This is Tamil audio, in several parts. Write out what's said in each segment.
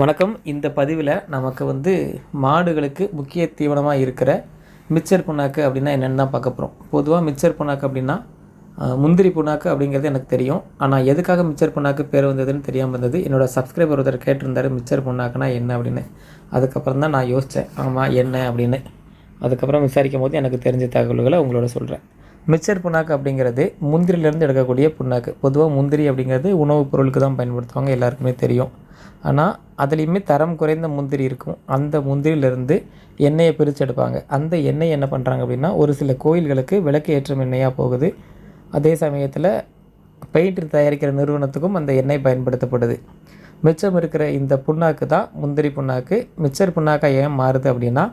வணக்கம். இந்த பதிவில் நமக்கு வந்து மாடுகளுக்கு முக்கிய தீவனமாக இருக்கிற மிச்சர் புண்ணாக்கு அப்படின்னா என்னென்னு தான் பார்க்க போகிறோம் பொதுவாக மிச்சர் புண்ணாக்கு அப்படின்னா முந்திரி புண்ணாக்கு அப்படிங்கிறது எனக்கு தெரியும். ஆனால் எதுக்காக மிச்சர் புண்ணாக்கு பேர் வந்ததுன்னு தெரியாமல் இருந்தது? என்னோடய சப்ஸ்கிரைபர் ஒருத்தர் கேட்டிருந்தாரு மிச்சர் புண்ணாக்குனா என்ன அப்படின்னு. அதுக்கப்புறம் தான் நான் யோசித்தேன் ஆமாம் என்ன அப்படின்னு. அதுக்கப்புறம் விசாரிக்கும் போது எனக்கு தெரிஞ்ச தகவல்களை உங்களோட சொல்கிறேன் மிச்சர் புண்ணாக்கு அப்படிங்கிறது முந்திரிலேருந்து எடுக்கக்கூடிய புண்ணாக்கு. பொதுவாக முந்திரி அப்படிங்கிறது உணவுப் பொருளுக்கு தான் பயன்படுத்துவாங்க எல்லாருக்குமே தெரியும். ஆனால் அதுலேயுமே தரம் குறைந்த முந்திரி இருக்கும். அந்த முந்திரியிலேருந்து எண்ணெயை பிரித்து எடுப்பாங்க அந்த எண்ணெய் என்ன பண்ணுறாங்க அப்படின்னா ஒரு சில கோயில்களுக்கு விளக்கு ஏற்றும் எண்ணெயாக போகுது. அதே சமயத்தில் பெயிண்ட் தயாரிக்கிற நிறுவனத்துக்கும் அந்த எண்ணெய் பயன்படுத்தப்படுது. மிச்சம் இருக்கிற இந்த புண்ணாக்கு தான் முந்திரி புண்ணாக்கு. மிச்சர் புண்ணாக்காக ஏன் மாறுது அப்படின்னா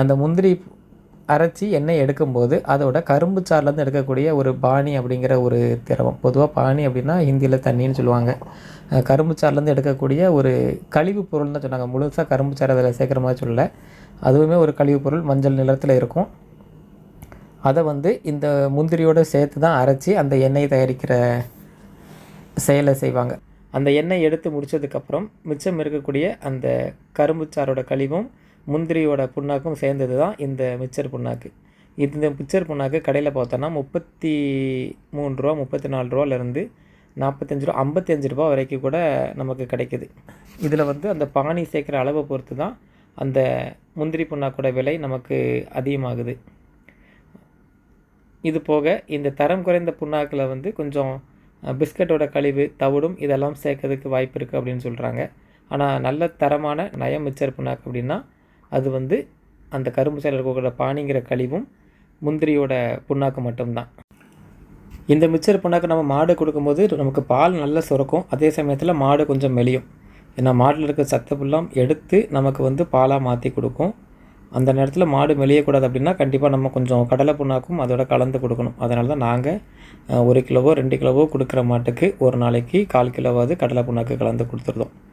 அந்த முந்திரி அரைச்சி எண்ணெய் எடுக்கும்போது அதோட கரும்பு சாறுலேருந்து எடுக்கக்கூடிய ஒரு பாணி அப்படிங்கிற ஒரு திரவம். பொதுவாக பாணி அப்படின்னா ஹிந்தியில் தண்ணின்னு சொல்லுவாங்க. கரும்பு சாறுலேருந்து எடுக்கக்கூடிய ஒரு கழிவு பொருள்னு தான் சொன்னாங்க. முழுசாக கரும்பு சாறு அதில் சேர்க்குற மாதிரி சொல்லலை. அதுவுமே ஒரு கழிவு பொருள் மஞ்சள் நிறத்தில் இருக்கும். அதை வந்து இந்த முந்திரியோடு சேர்த்து தான் அரைச்சி அந்த எண்ணெய் தயாரிக்கிற செயலை செய்வாங்க. அந்த எண்ணெய் எடுத்து முடிச்சதுக்கப்புறம் மிச்சம் இருக்கக்கூடிய அந்த கரும்புச்சாரோட கழிவும் முந்திரியோட புண்ணாக்கும் சேர்ந்தது தான் இந்த மிச்சர் புண்ணாக்கு. இந்த மிச்சர் புண்ணாக்கு கடையில் பார்த்தோன்னா முப்பத்தி மூணு ரூபா முப்பத்தி நாலு ரூபாலேருந்து நாற்பத்தஞ்சு ரூபா ஐம்பத்தஞ்சு ரூபா வரைக்கும் கூட நமக்கு கிடைக்குது. இதில் வந்து அந்த பானி சேர்க்குற அளவை பொறுத்து தான் அந்த முந்திரி புண்ணாக்கோட விலை நமக்கு அதிகமாகுது. இது போக இந்த தரம் குறைந்த புண்ணாக்கில் வந்து கொஞ்சம் பிஸ்கட்டோட கழிவு தவிடும் இதெல்லாம் சேர்க்கறதுக்கு வாய்ப்பு இருக்குது அப்படின்னு சொல்கிறாங்க ஆனால் நல்ல தரமான நயம் மிச்சர் புண்ணாக்கு அப்படின்னா அது வந்து அந்த கரும்பு சாலையில் இருக்கக்கூடிய பானிங்கிற கழிவும் முந்திரியோட புண்ணாக்கு மட்டும்தான். இந்த மிச்சர் புண்ணாக்கு நம்ம மாடு கொடுக்கும்போது நமக்கு பால் நல்லா சுரக்கும். அதே சமயத்தில் மாடு கொஞ்சம் மெலியும். ஏன்னா மாட்டில் இருக்க சத்து ஃபுல்லாம் எடுத்து நமக்கு வந்து பாலாக மாற்றி கொடுக்கும். அந்த நேரத்தில் மாடு மெலியக்கூடாது அப்படின்னா கண்டிப்பாக நம்ம கொஞ்சம் கடலை புண்ணாக்கும் அதோட கலந்து கொடுக்கணும். அதனால தான் நாங்கள் ஒரு கிலோவோ ரெண்டு கிலோவோ கொடுக்குற மாட்டுக்கு ஒரு நாளைக்கு கால் கிலோவாவது கடலை புண்ணாக்கு கலந்து கொடுத்துருந்தோம்